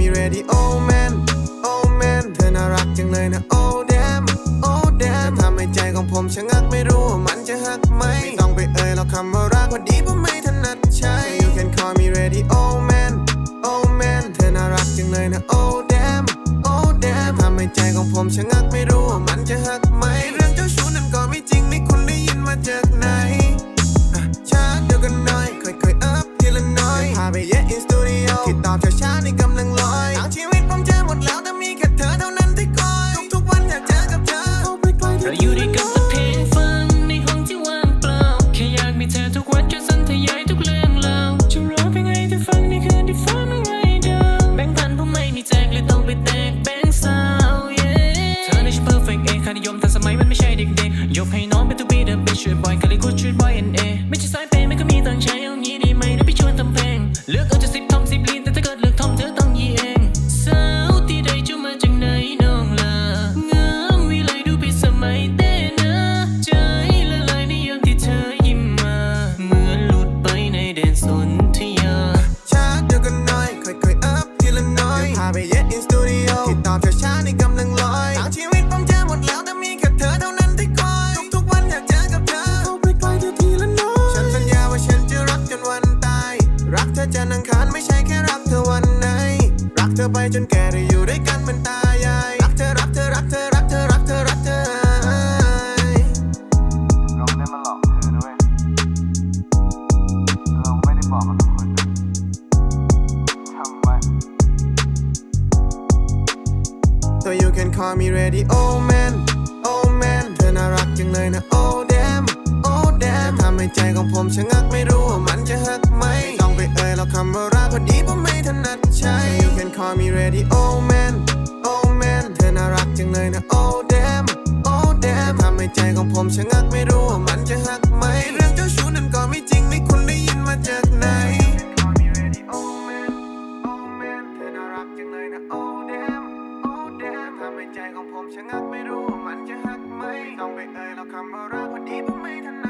So you can call me ready oh man oh man เธอน่ารักจังเลยนะ oh damn oh damn ทำให้ใจของผมชะงักไม่รู้ว่ามันจะหักไหมไม่ต้องไปเอ่ยหรอกคำว่ารักพอดีผมไม่ถนัดใช้ you can call me ready oh man oh man เธอน่ารักจังเลยนะ oh damn oh damn ทำให้ใจของผมชะงักไม่รู้ว่ามันจะหักไหมเรื่องเจ้าชู้นั้นก็ไม่จริงไม่คุณได้ยินมาจากไหนอะช้าเดี๋ยวกันหน่อยค่อยๆ up ทีละน้อยพาไปเยะ in ายเแค่รักเธอวันไหน รักเธอไปจนแก่ได้อยู่ด้วยกันเป็นตายายรักเธอรักเธอรักเธอรักเธอรักเธอรักเธอเราไม่ได้มาหลอกเธอนะเว้ยเราไม่ได้บอกกับทุกคนทำไว้ So you can call me ready oh man oh man เธอน่ารักจังเลยนะ oh damn oh damn ทำให้ใจของผมชะงักไม่รู้ว่ามันจะ มีเรดิโอแมนโอแมนเธอน่ารักจังเลยนะโอเดมโอเดมทำให้ใจของผมชะงักไม่รู้ว่ามันจะหักไหมเรื่องเจ้าชู้นั้นก็ไม่จริงไม่คุณได้ยินมาจากไหนใจของผมชะงักไม่รู้ว่ามันจะหักไหมต้องไปเอ่ยแล้วคำว่ารักพอดีคผมไม่ถนัด